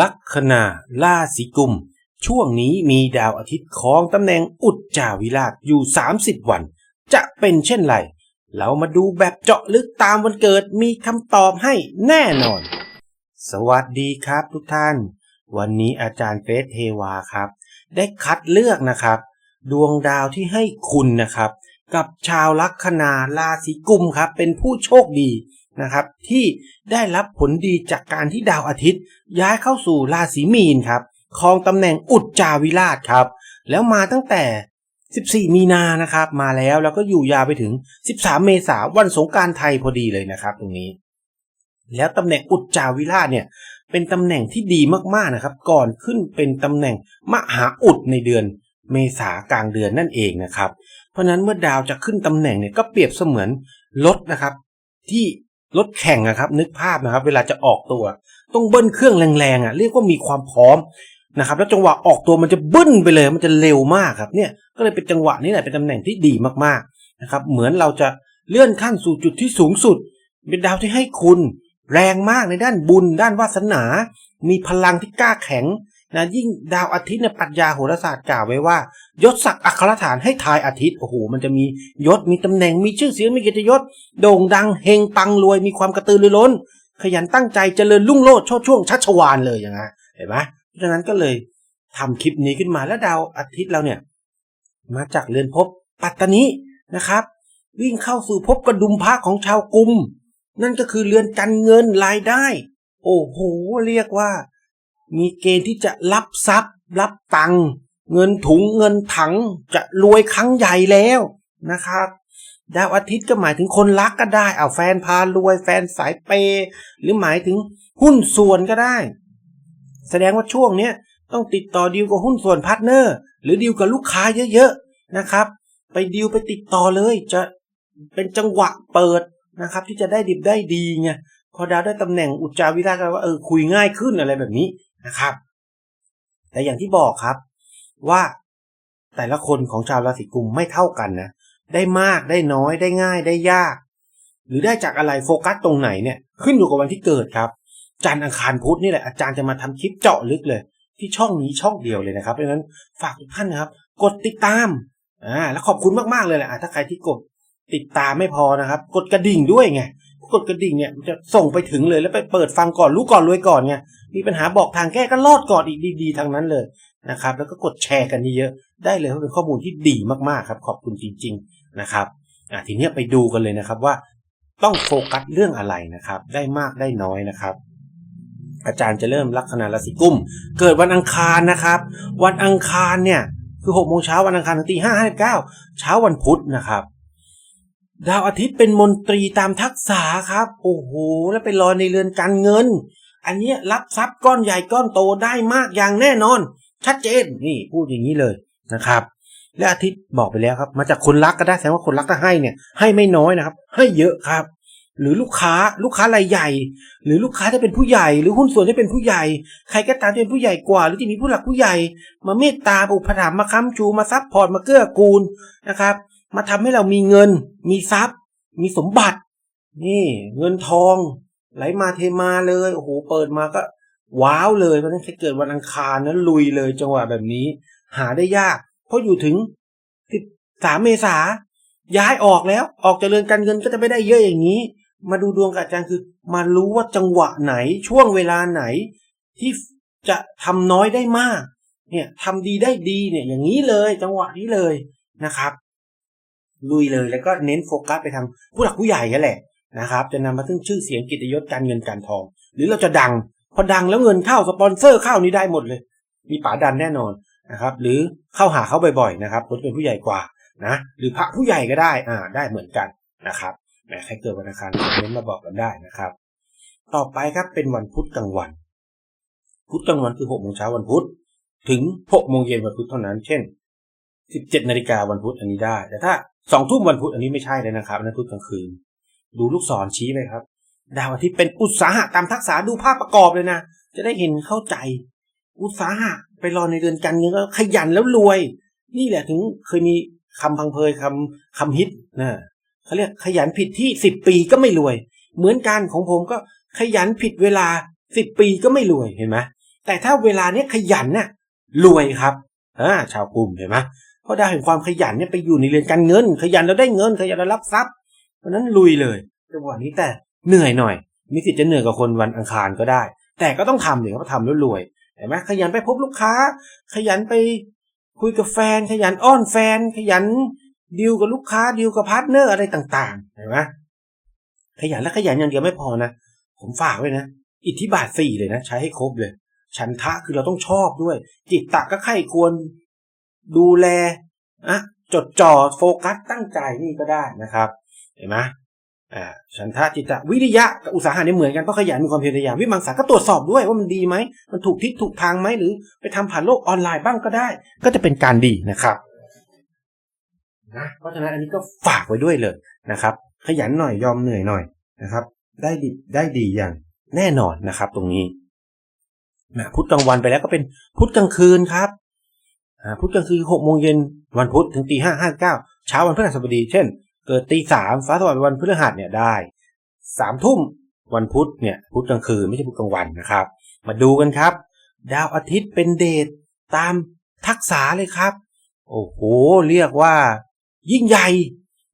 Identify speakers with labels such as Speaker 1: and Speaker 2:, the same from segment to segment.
Speaker 1: ลัคนาราศีกุม ช่วงนี้มีดาวอาทิตย์ของตำแหน่งอุจจาวิราชอยู่ 30 วัน จะเป็นเช่นไร เรามาดูแบบเจาะลึกตามวันเกิดมีคำตอบให้แน่นอน สวัสดีครับทุกท่าน วันนี้อาจารย์เฟสเทวาครับ ได้คัดเลือกนะครับ ดวงดาวที่ให้คุณนะครับ กับชาวลัคนาราศีกุมครับ เป็นผู้โชคดี นะครับ ที่ได้รับผลดีจากการที่ดาวอาทิตย์ ย้ายเข้าสู่ราศีมีนครับครองตำแหน่งอุจจาวิราชครับ แล้วมาตั้งแต่ 14 มีนานะครับ มาแล้วแล้วก็อยู่ยาวไปถึง 13 เมษายนวันสงการไทยพอดีเลยนะครับตรงนี้ แล้วตำแหน่งอุจจาวิราชเนี่ยเป็นตำแหน่งที่ดีมากๆนะครับ ก่อนขึ้นเป็นตำแหน่งมหาอุดในเดือนเมษากลางเดือนนั่นเองนะครับ เพราะนั้นเมื่อดาวจะขึ้นตำแหน่งเนี่ยก็เปรียบเสมือนรถนะครับ ที่ รถแข่งนะครับ นึกภาพนะครับ เวลาจะออกตัว ต้องเบิ้ลเครื่องแรงๆอะเรียกว่ามีความพร้อมนะครับ แล้วจังหวะออกตัวมันจะบึ้นไปเลย มันจะเร็วมากครับเนี่ยก็เลยเป็นจังหวะนี้แหละเป็นตำแหน่งที่ดีมากๆนะครับ เหมือนเราจะเลื่อนขั้นสู่จุดที่สูงสุด เป็นดาวที่ให้คุณ แรงมากในด้านบุญ ด้านวาสนา มีพลังที่กล้าแข็ง นะยิ่งดาวอาทิตย์ในปรัชญาโหราศาสตร์กล่าวไว้ว่า ยศศักดิ์อัครฐานให้ทายอาทิตย์โอ้โหมันจะมียศมีตำแหน่งมีชื่อเสียงมีเกียรติยศ โด่งดังเฮงปังรวยมีความกระตือรือร้น ขยันตั้งใจเจริญรุ่งโรจน์ชดช่วงชัชวานเลยอย่างเงี้ยเห็นไหมเพราะฉะนั้นก็เลยทำคลิปนี้ขึ้นมาแล้วดาวอาทิตย์เราเนี่ย มาจากเรือนภพปัตตานีนะครับ วิ่งเข้าสู่ภพกระดุมพระของชาวกุม นั่นก็คือเรือนการเงินรายได้ โอ้โห เรียกว่า มีเกณฑ์ที่จะรับทรัพย์ รับตังค์เงินถุงเงินถังจะรวยครั้งใหญ่แล้วนะครับดาวอาทิตย์ก็หมายถึงคนรักก็ได้เอาแฟนพารวย แฟนสายเปย์หรือหมายถึงหุ้นส่วนก็ได้ แสดงว่าช่วงเนี้ยต้องติดต่อดีลกับหุ้นส่วนพาร์ทเนอร์ หรือดีลกับลูกค้าเยอะๆนะครับ ไปดีลไปติดต่อเลยจะเป็นจังหวะเปิดนะครับ ที่จะได้ดิบได้ดีไงพอดาวได้ตำแหน่งอุจจาวิราชก็ว่าเออคุยง่ายขึ้นอะไรแบบนี้ นะครับ แต่อย่างที่บอกครับว่าแต่ละคนของชาวราศีกุมไม่เท่ากันนะ ได้มากได้น้อยได้ง่ายได้ยาก หรือได้จากอะไรโฟกัสตรงไหนเนี่ยขึ้นอยู่กับวันที่เกิดครับ จันทร์อังคารพุธนี่แหละอาจารย์จะมาทำคลิปเจาะลึกเลย ที่ช่องนี้ช่องเดียวเลยนะครับเพราะฉะนั้นฝากทุกท่านนะครับ กดติดตามอ่าแล้วขอบคุณมากๆเลยแหละถ้าใครที่กดติดตามไม่พอนะครับ กดกระดิ่งด้วยไง กดกระดิ่งเนี่ยมันจะส่งไปถึงเลยแล้วไปเปิดฟังก่อนรู้ก่อนรวยก่อนไงมีปัญหาบอกทางแก้ก็รอดก่อนอีกดีๆทางนั้นเลยนะครับ แล้วก็กดแชร์กันเยอะๆได้เลยเพราะเป็นข้อมูลที่ดีมากๆครับ ขอบคุณจริง ๆนะครับอะทีนี้ไปดูกันเลยนะครับว่าต้องโฟกัสเรื่องอะไรนะครับ ได้มากได้น้อยนะครับอาจารย์จะเริ่มลัคนาราศีกุมเกิดวันอังคารนะครับ วันอังคารเนี่ยคือหกโมงเช้าวันอังคารถึงตีห้าห้าเก้าเช้าวันพุธนะครับ ดาวอาทิตย์เป็นมนตรีตามทักษะครับ โอ้โห แล้วไปลอยในเรือนการเงิน อันนี้รับทรัพย์ก้อนใหญ่ก้อนโตได้มากอย่างแน่นอน ชัดเจนนี่พูดอย่างนี้เลยนะครับ และอาทิตย์บอกไปแล้วครับ มาจากคนรักก็ได้แสดงว่าคนรักถ้าให้เนี่ยให้ไม่น้อยนะครับ ให้เยอะครับ หรือลูกค้าลูกค้ารายใหญ่ หรือลูกค้าที่เป็นผู้ใหญ่ หรือหุ้นส่วนที่เป็นผู้ใหญ่ ใครก็ตามที่เป็นผู้ใหญ่กว่า หรือที่มีผู้หลักผู้ใหญ่ มาเมตตาอุปถัมภ์มาค้ำชูมาซัพพอร์ตมาเกื้อกูลนะครับ มาทำให้เรามีเงิน มีทรัพย์ มีสมบัติ นี่เงินทอง ไหลมาเทมาเลยโอ้โหเปิดมาก็ ว้าวเลยเพราะนั้นใครเกิดวันอังคารนั้นลุยเลยจังหวะแบบนี้ หาได้ยาก เพราะอยู่ถึงสามเมษาย้ายออกแล้ว ออกจากเรือนการเงินก็จะไม่ได้เยอะอย่างนี้ มาดูดวงกับอาจารย์คือ มารู้ว่าจังหวะไหนช่วงเวลาไหน ที่จะทำน้อยได้มาก เนี่ยทำดีได้ดีเนี่ยอย่างนี้เลย จังหวะนี้เลยนะครับ ลุยเลยแล้วก็เน้นโฟกัสไปทางผู้หลักผู้ใหญ่กันแหละนะครับจะนำมาซึ่งชื่อเสียงกิตยศการเงินการทอง หรือเราจะดัง พอดังแล้วเงินเข้าสปอนเซอร์เข้านี้ได้หมดเลย มีป๋าดันแน่นอนนะครับหรือเข้าหาเขาบ่อยๆนะครับคนเป็นผู้ใหญ่กว่านะหรือพระผู้ใหญ่ก็ได้อ่าได้เหมือนกันนะครับแหมใครเกิดวันอังคารคอมเมนต์มาบอกกันได้นะครับ ต่อไปครับเป็นวันพุธกลางวัน พุธกลางวันคือหกโมงเช้าวันพุธถึงหกโมงเย็นวันพุธเท่านั้น เช่นสิบเจ็ดนาฬิกาวันพุธอันนี้ได้ แต่ถ้า สองทุ่มวันพุธอันนี้ไม่ใช่เลยนะครับนนั้นพุธกลางคืน ดูลูกศรชี้ไปครับ ดาวอาทิตย์เป็นอุตสาหะตามทักษะดูภาพประกอบเลยนะ จะได้เห็นเข้าใจ อุตสาหะไปรอในเดือนกันเงินก็ขยันแล้วรวย นี่แหละถึงเคยมีคำพังเพยคำคำฮิตนะเขาเรียกขยันผิดที่สิบปีก็ไม่รวย เหมือนกันของผมก็ขยันผิดเวลาสิบปีก็ไม่รวยเห็นไหมแต่ถ้าเวลาเนี้ยขยันเนี่ยรวยครับอ่าชาวกลุ่มเห็นไหม เพราะดาวแห่งความขยันเนี่ยไปอยู่ในเรือนการเงิน ขยันเราได้เงิน ขยันเรารับทรัพย์เพราะนั้นลุยเลยจังหวะนี้แต่เหนื่อยหน่อยมีสิทธิ์จะเหนื่อยกว่าคนวันอังคารก็ได้ แต่ก็ต้องทำเนี่ยเขาทำแล้วรวยเห็นไหมขยันไปพบลูกค้า ขยันไปคุยกับแฟน ขยันอ้อนแฟน ขยันดีลกับลูกค้าดีลกับพาร์ทเนอร์อะไรต่างๆเห็นไหมขยันและขยันอย่างเดียวไม่พอนะผมฝากไว้นะ อิทธิบาทสี่เลยนะ ใช้ให้ครบเลย ฉันทะคือเราต้องชอบด้วย จิตตะก็ใครควร ดูแลอะจดจ่อโฟกัสตั้งใจนี่ก็ได้นะครับ เห็นไหมอ่าฉันทะจิตตะวิริยะกับอุตสาหะเนี่ยเหมือนกันเพราะขยันมีความเพียรพยายามวิมังสาก็ตรวจสอบด้วยว่ามันดีไหมมันถูกทิศถูกทางไหมหรือไปทำผ่านโลกออนไลน์บ้างก็ได้ ก็จะเป็นการดีนะครับนะเพราะฉะนั้นอันนี้ก็ฝากไว้ด้วยเลยนะครับ ขยันหน่อยยอมเหนื่อยหน่อยนะครับ ได้ดีได้ดีอย่างแน่นอนนะครับ ตรงนี้นะพุธกลางวันไปแล้วก็เป็นพุธกลางคืนครับ พุธกลางคืนหกโมงเย็นวันพุธถึงตีห้าห้าเก้าเช้าวันพฤหัสบดี เช่น เกิดตีสามฟ้าสว่างวันพฤหัสเนี่ยได้สามทุ่มวันพุธเนี่ยพุธกลางคืนไม่ใช่พุธกลางวันนะครับ มาดูกันครับ ดาวอาทิตย์เป็นเดชตามทักษะเลยครับ โอ้โห เรียกว่า ยิ่งใหญ่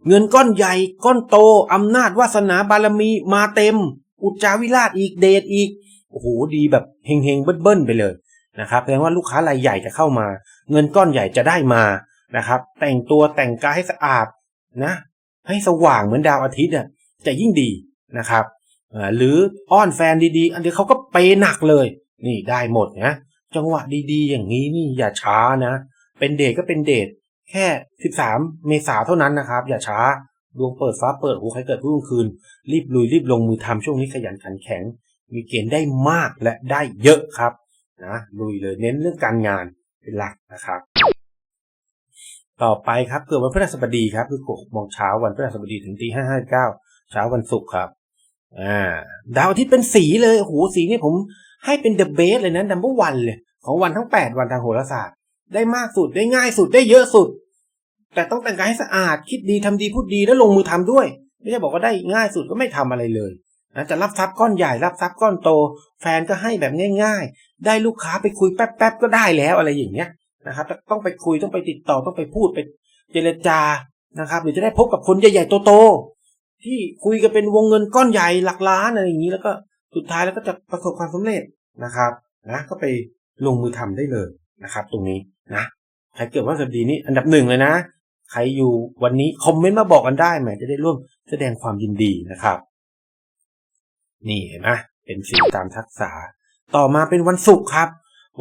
Speaker 1: เงินก้อนใหญ่ ก้อนโตอำนาจวาสนาบารมีมาเต็ม อุจจาวิราชอีกเดชอีกโอ้โหดีแบบเฮงเฮงๆเบิ้ลไปเลยนะครับแสดงว่าลูกค้ารายใหญ่จะเข้ามา เงินก้อนใหญ่จะได้มานะครับ แต่งตัวแต่งกายให้สะอาดนะให้สว่างเหมือนดาวอาทิตย์อะจะยิ่งดีนะครับหรืออ้อนแฟนดีๆ อันนี้เขาก็เปย์หนักเลย นี่ได้หมดนะจังหวะดีๆ อย่างนี้นี่อย่าช้านะ เป็นเดทก็เป็นเดทแค่ 13 เมษาเท่านั้นนะครับ อย่าช้าดวงเปิดฟ้าเปิดหูใครเกิดรุ่งคืน รีบลุยรีบลงมือทำช่วงนี้ขยันขันแข็ง มีเกณฑ์ได้มากและได้เยอะครับนะลุยเลยเน้นเรื่องการงาน เป็นหลักนะครับ ต่อไปครับเกิดวันพฤหัสบดีครับคือ6โมงเช้าวันพฤหัสบดีถึงตีห้าห้าเก้าเช้าวันศุกร์ครับ อ่า ดาวอาทิตย์เป็นสีเลยโอ้โหสีนี่ผมให้เป็นเดอะเบสเลยนะดัมเบิลวันเลย ของวันทั้ง8วันทางโหราศาสตร์ ได้มากสุดได้ง่ายสุดได้เยอะสุด แต่ต้องแต่งกายให้สะอาดคิดดีทำดีพูดดีแล้วลงมือทำด้วย ไม่ใช่บอกว่าได้ง่ายสุดก็ไม่ทำอะไรเลยนะจะรับทรัพย์ก้อนใหญ่รับทรัพย์ก้อนโต แฟนก็ให้แบบง่าย ได้ลูกค้าไปคุยแป๊บๆก็ได้แล้วอะไรอย่างเงี้ยนะครับต้องไปคุยต้องไปติดต่อต้องไปพูดไปเจรจานะครับหรือจะได้พบกับคนใหญ่ๆโตๆที่คุยกันเป็นวงเงินก้อนใหญ่หลักล้านอะไรอย่างนี้ แล้วก็สุดท้ายแล้วก็จะประสบความสำเร็จนะครับนะก็ไปลงมือทำได้เลยนะครับ ตรงนี้นะใครเกิดวันพฤหัสบดีนี้ อันดับหนึ่งเลยนะ ใครอยู่วันนี้คอมเมนต์มาบอกกันได้ไหมจะได้ร่วมแสดงความยินดีนะครับ นี่เห็นไหมเป็นสีตามทักษะ ต่อมาเป็นวันศุกร์ครับ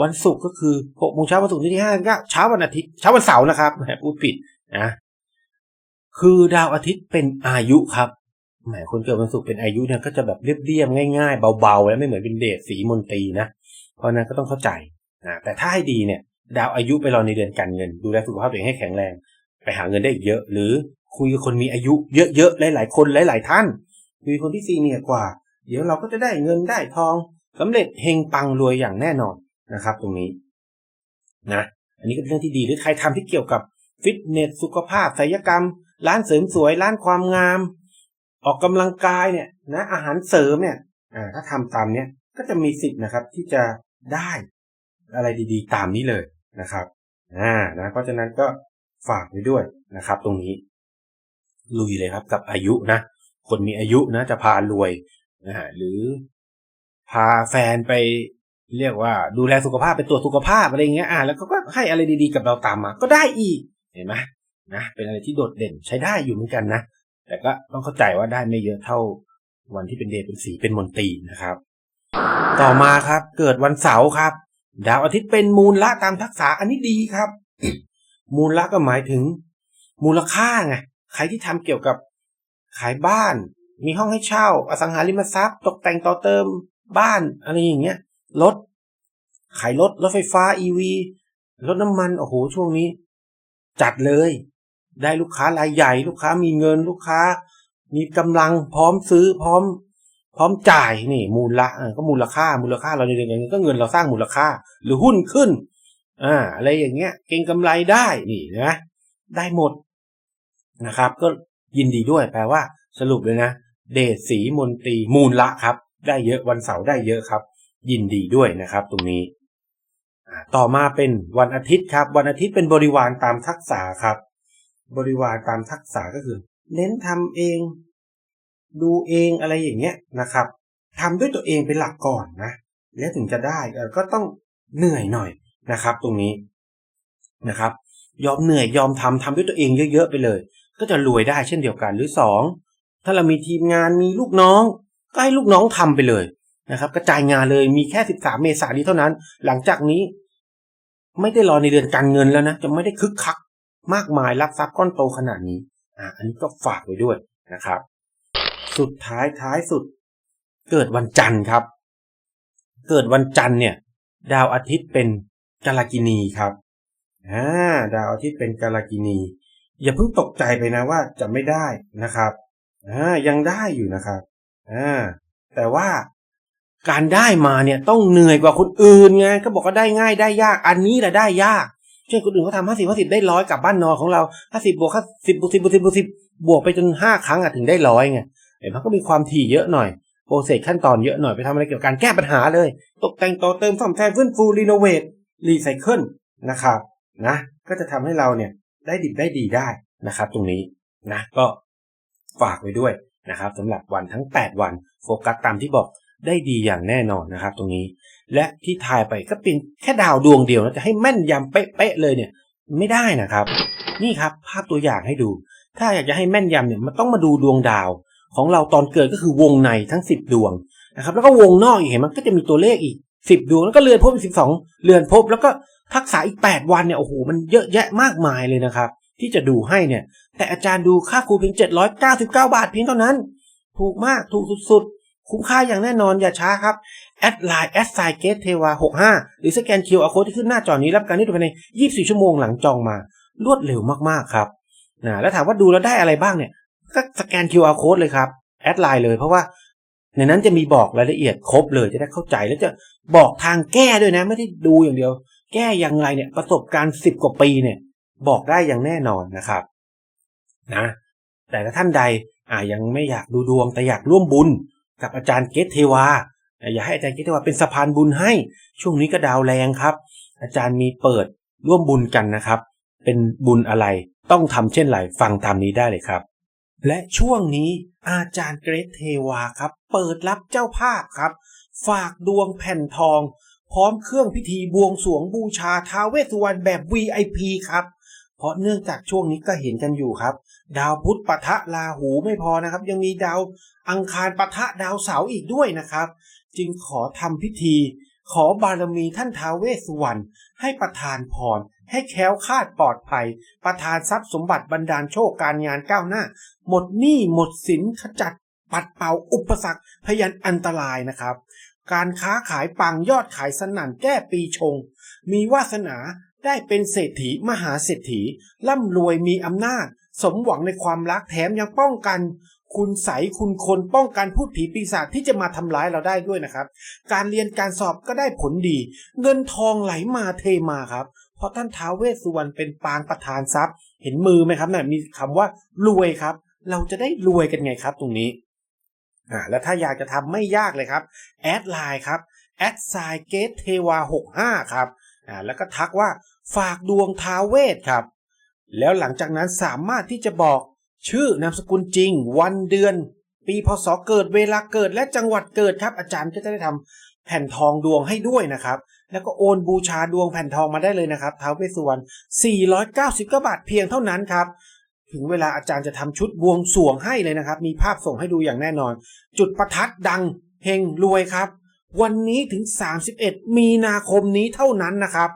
Speaker 1: วันศุกร์ก็คือหกโมงเช้าวันศุกร์ที่ห้าก็เช้าวันอาทิตย์เช้าวันเสาร์นะครับแหมพูดผิดนะคือดาวอาทิตย์เป็นอายุครับหมายคนเกิดวันศุกร์เป็นอายุเนี่ยก็จะแบบเรียบๆง่าย ๆ เบาๆแล้วไม่เหมือนเป็นเดชสีมนตรีนะเพราะนั้นก็ต้องเข้าใจนะแต่ถ้าให้ดีเนี่ย ดาวอายุไปรอในเดือนการเงิน ดูแลสุขภาพตัวเองให้แข็งแรง ไปหาเงินได้อีกเยอะ หรือคุยกับคนมีอายุเยอะๆหลายๆคนหลาย ๆ ท่านคุยคนที่ซีเนียกว่า เดี๋ยวเราก็จะได้เงินได้ทอง สำเร็จเฮงปังรวยอย่างแน่นอนนะครับ ตรงนี้นะอันนี้ก็เป็นเรื่องที่ดีหรือใครทำที่เกี่ยวกับฟิตเนสสุขภาพศัลยกรรม ร้านเสริมสวย ร้านความงาม ออกกำลังกายเนี่ยนะอาหารเสริมเนี่ยถ้าทำตามเนี้ยก็จะมีสิทธิ์นะครับที่จะได้อะไรดีๆ ตามนี้เลยนะครับอ่านะเพราะฉะนั้นก็ฝากไว้ด้วยนะครับ ตรงนี้ ลุยเลยครับกับอายุนะคนมีอายุนะจะพารวยนะฮะหรือ พาแฟนไปเรียกว่าดูแลสุขภาพไปตรวจสุขภาพอะไรเงี้ยอ่าแล้วก็ให้อะไรดีๆกับเราตามมา ก็ได้อีกเห็นไหมนะเป็นอะไรที่โดดเด่นใช้ได้อยู่เหมือนกันนะแต่ก็ต้องเข้าใจว่าได้ไม่เยอะเท่าวันที่เป็นเดชเป็นสีเป็นมนตรีนะครับ ต่อมาครับ เกิดวันเสาร์ครับ ดาวอาทิตย์เป็นมูลละตามทักษะอันนี้ดีครับ มูลละก็หมายถึง มูลค่าไงใครที่ทำเกี่ยวกับขายบ้าน มีห้องให้เช่า อสังหาริมทรัพย์ ตกแต่งต่อเติม บ้านอะไรอย่างเงี้ยรถขายรถรถไฟฟ้า EV รถน้ำมัน โอ้โห ช่วงนี้ จัดเลย ได้ลูกค้ารายใหญ่ ลูกค้ามีเงินลูกค้า มีกำลังพร้อมซื้อพร้อม พร้อมจ่ายนี่ มูลละก็มูลค่า มูลค่าเราในเดือนนี้ก็เงินเราสร้างมูลค่า หรือหุ้นขึ้น อ่า อะไรอย่างเงี้ย เก่งกำไรได้นี่นะได้หมดนะครับ ก็ยินดีด้วยแปลว่า สรุปเลยนะ เดชสีมนตรีมูลละครับ ได้เยอะวันเสาร์ได้เยอะครับ ยินดีด้วยนะครับ ตรงนี้ ต่อมาเป็นวันอาทิตย์ครับ วันอาทิตย์เป็นบริวารตามทักษะครับ บริวารตามทักษะก็คือ เน้นทำเอง ดูเองอะไรอย่างเงี้ยนะครับทำด้วยตัวเองเป็นหลักก่อนนะ แล้วถึงจะได้ก็ต้องเหนื่อยหน่อยนะครับ ตรงนี้นะครับ ยอมเหนื่อยยอมทำทำด้วยตัวเองเยอะๆไปเลย ก็จะรวยได้เช่นเดียวกันหรือสองถ้าเรามีทีมงานมีลูกน้อง ก็ให้ลูกน้องทำไปเลยนะครับ กระจายงานเลยมีแค่ 13 เมษายนนี้เท่านั้น หลังจากนี้ ไม่ได้รอในเดือนการเงินแล้วนะ จะไม่ได้คึกคัก มากมายรับทรัพย์ก้อนโตขนาดนี้อ่าอันนี้ก็ฝากไว้ด้วยนะครับ สุดท้ายท้ายสุด เกิดวันจันทร์ครับ เกิดวันจันทร์เนี่ย ดาวอาทิตย์เป็นกาลกินีครับอ่าดาวอาทิตย์เป็นกาลกินี อย่าเพิ่งตกใจไปนะว่าจะไม่ได้นะครับอ่ายังได้อยู่นะครับ อ่าแต่ว่าการได้มาเนี่ยต้องเหนื่อยกว่าคนอื่นไงก็บอกว่าได้ง่ายได้ยาก อันนี้แหละได้ยาก เช่นคนอื่นเขาทำห้าสิบห้าสิบได้ร้อยกลับบ้านนอนของเราห้าสิบบวกห้าสิบบวกสิบบวกสิบบวกสิบบวกไปจนห้าครั้งอะถึงได้ร้อยไงเห็นมันก็มีความถี่เยอะหน่อยโปรเซสขั้นตอนเยอะหน่อยไปทำอะไรเกี่ยวกับการแก้ปัญหาเลย ตกแต่งต่อเติมซ่อมแซมฟื้นฟูรีโนเวทรีไซเคิลนะครับนะ ก็จะทำให้เราเนี่ยได้ดิบได้ดีได้นะครับ ตรงนี้นะก็ฝากไว้ด้วย นะครับสำหรับวันทั้ง 8 วันโฟกัสตามที่บอกได้ดีอย่างแน่นอนนะครับ ตรงนี้ และที่ทายไปก็เป็นแค่ดาวดวงเดียวนะจะให้แม่นยำเป๊ะๆเลยเนี่ย ไม่ได้นะครับ นี่ครับภาพตัวอย่างให้ดู ถ้าอยากจะให้แม่นยำเนี่ยมันต้องมาดูดวงดาว ของเราตอนเกิดก็คือวงในทั้ง 10 ดวงนะครับ แล้วก็วงนอกอีกเห็นมันก็จะมีตัวเลขอีก 10 ดวงแล้วก็เรือนภพอีก12 เรือนภพแล้วก็ทักษะอีก 8 วันเนี่ยโอ้โหมันเยอะแยะมากมายเลยนะครับ ที่จะดูให้เนี่ย แต่อาจารย์ดูค่าครูเพียง 799 บาทเพียงเท่านั้น ถูกมากถูกสุดๆ คุ้มค่าอย่างแน่นอนอย่าช้าครับ แอดไลน์แอดไซเกตเทวา65 หรือสแกนคิวอาร์โค้ดที่ขึ้นหน้าจอนี้รับการที่ดูภายใน 24 ชั่วโมงหลังจองมารวดเร็วมากๆครับนะแล้วถามว่าดูแล้วได้อะไรบ้างเนี่ย ก็สแกน QR code เลยครับแอดไลน์เลยเพราะว่าในนั้นจะมีบอกรายละเอียดครบเลยจะได้เข้าใจแล้วจะบอกทางแก้ด้วยนะ ไม่ได้ดูอย่างเดียว แก้ยังไงเนี่ยประสบการณ์สิบกว่าปีเนี่ย บอกได้อย่างแน่นอนนะครับนะแต่ถ้าท่านใดอ่ายังไม่อยากดูดวงแต่อยากร่วมบุญกับอาจารย์เกตเทวาอย่าให้อาจารย์เกตเทวาเป็นสะพานบุญให้ช่วงนี้ก็ดาวแรงครับ อาจารย์มีเปิดร่วมบุญกันนะครับ เป็นบุญอะไรต้องทำเช่นไรฟังตามนี้ได้เลยครับ และช่วงนี้อาจารย์เกรทเทวาครับ เปิดรับเจ้าภาพครับ ฝากดวงแผ่นทอง พร้อมเครื่องพิธีบวงสวงบูชาท้าเวสสุวรรณแบบ VIP ครับ เพราะเนื่องจากช่วงนี้ก็เห็นกันอยู่ครับ ดาวพุธปะทะราหูไม่พอนะครับ ยังมีดาวอังคารปะทะดาวเสาร์อีกด้วยนะครับ จึงขอทำพิธี ขอบารมีท่านท้าวเวสสุวรรณให้ประทานพรให้แค้วคาดปลอดภัย ประทานทรัพย์สมบัติบรรดาลโชคการงานก้าวหน้า หมดหนี้หมดสินขจัดปัดเป่าอุปสรรคพยันอันตรายนะครับ การค้าขายปังยอดขายสนั่นแก้ปีชง มีวาสนา ได้เป็นเศรษฐีมหาเศรษฐี ร่ำรวยมีอำนาจ สมหวังในความรักแถมยังป้องกัน คุณใสคุณคนป้องกันพูดผีปีศาจที่จะมาทำร้ายเราได้ด้วยนะครับ การเรียนการสอบก็ได้ผลดี เงินทองไหลมาเทมาครับ เพราะท่านท้าวเวสสุวรรณเป็นปางประธานทรัพย์ เห็นมือไหมครับนะ่ะมีคำว่ารวยครับ เราจะได้รวยกันไงครับตรงนี้อ่าแล้วถ้าอยากจะทำไม่ยากเลยครับแอดไลน์ครับแอดไซเกตเทวา65 ครับ อ่าแล้วก็ทักว่าฝากดวงท้าเวสครับ แล้วหลังจากนั้นสามารถที่จะบอกชื่อนามสกุลจริง วันเดือน ปีพศเกิดเวลาเกิดและจังหวัดเกิดครับ อาจารย์ก็จะได้ทำแผ่นทองดวงให้ด้วยนะครับ แล้วก็โอนบูชาดวงแผ่นทองมาได้เลยนะครับท้าวเวสสุวรรณ499บาทเพียงเท่านั้นครับถึงเวลาอาจารย์จะทำชุดบวงสวงให้เลยนะครับ มีภาพส่งให้ดูอย่างแน่นอน จุดประทัดดังเฮงรวยครับ วันนี้ถึง 31 มีนาคมนี้เท่านั้นนะครับ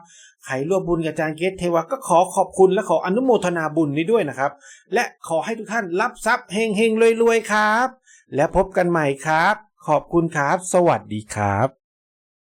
Speaker 1: ใครร่วมบุญกับอาจารย์เกตเทวะก็ขอขอบคุณและขออนุโมทนาบุญนี้ด้วยนะครับ และขอให้ทุกท่านรับทรัพย์เฮงเฮงรวยรวยๆครับ และพบกันใหม่ครับ ขอบคุณครับ สวัสดีครับ